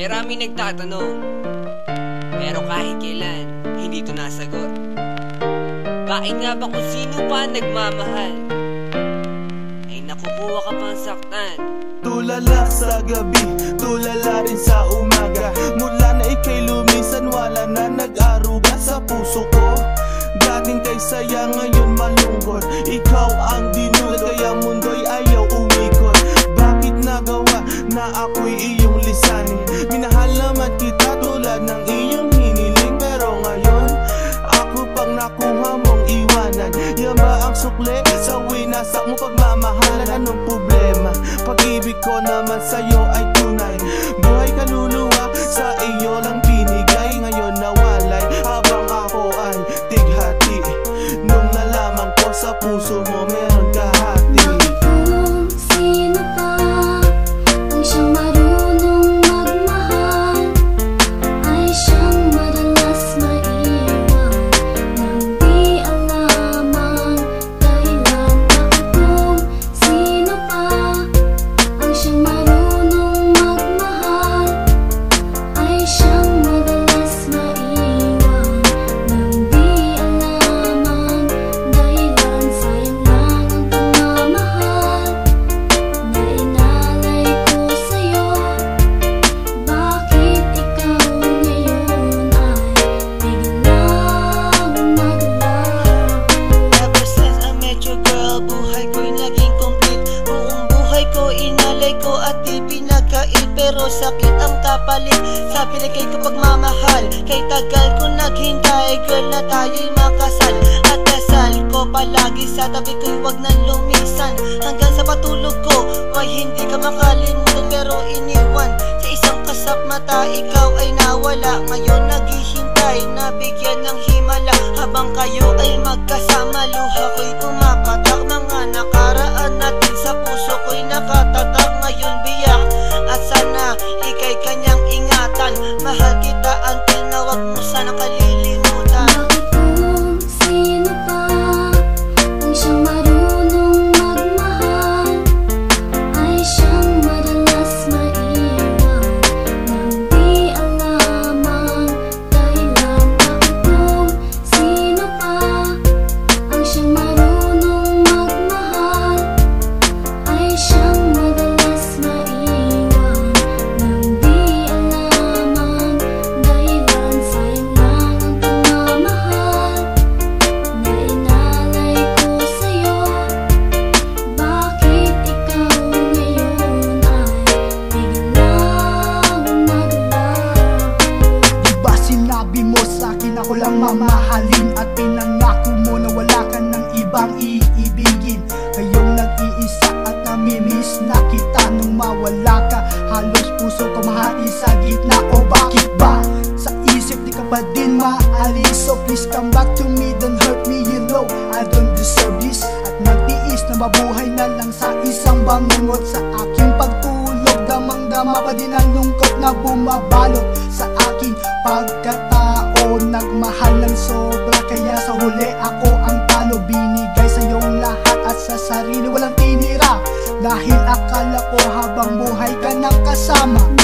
Maraming nagtatanong Pero kahit kailan Hindi to nasagot. Bakit nga ba kung sino pa nagmamahal? Ay nakukuha ka pang saktan. Tulala sa gabi, tulala rin sa umaga. Mula na ikay lumisan, wala na nag-aruga sa puso ko. Dating kay saya, ngayon malungkot. Ikaw ako'y iyong lisanin Minahal naman kita tulad ng iyong hiniling Pero ngayon, ako pang nakuha mong iwanan Yan ba ang sukle sa winasak mo pagmamahalan? Anong problema? Pag-ibig ko naman sa'yo ay tunay Buhay kaluluwa sa iyo lang Pero sakit ang kapalit. Sa pinagay ko pagmamahal. Kay tagal ko naghintay Girl na tayo'y makasal. At dasal ko palagi sa tabi ko'y wag nang lumisan. Hanggang sa patulog ko Why hindi ka makalimutan. Pero iniwan Sa isang kasap mata ikaw ay nawala. Ngayon naghihintay na bigyan ng himala. Habang kayo ay magkasama Luha ko'y pumapatak ako lang mamahalin At pinangako mo na wala ka ng ibang iibigin. Kayong nag-iisa at namimiss na kita Nung mawala ka halos puso ko mahati sa gitna. O bakit ba? Sa isip di ka pa din maalis? So please come back to me, don't hurt me you know I don't deserve this. At nagtiis na mabuhay na lang sa isang bangungot. Sa aking pagtulog Damang-dama pa din ang lungkot na bumabalot Sa aking pagkatao nagmahal ng sobra Kaya sa huli ako ang talo. Binigay sa iyong lahat at sa sarili walang tinira. Dahil akala ko habang buhay ka nang kasama.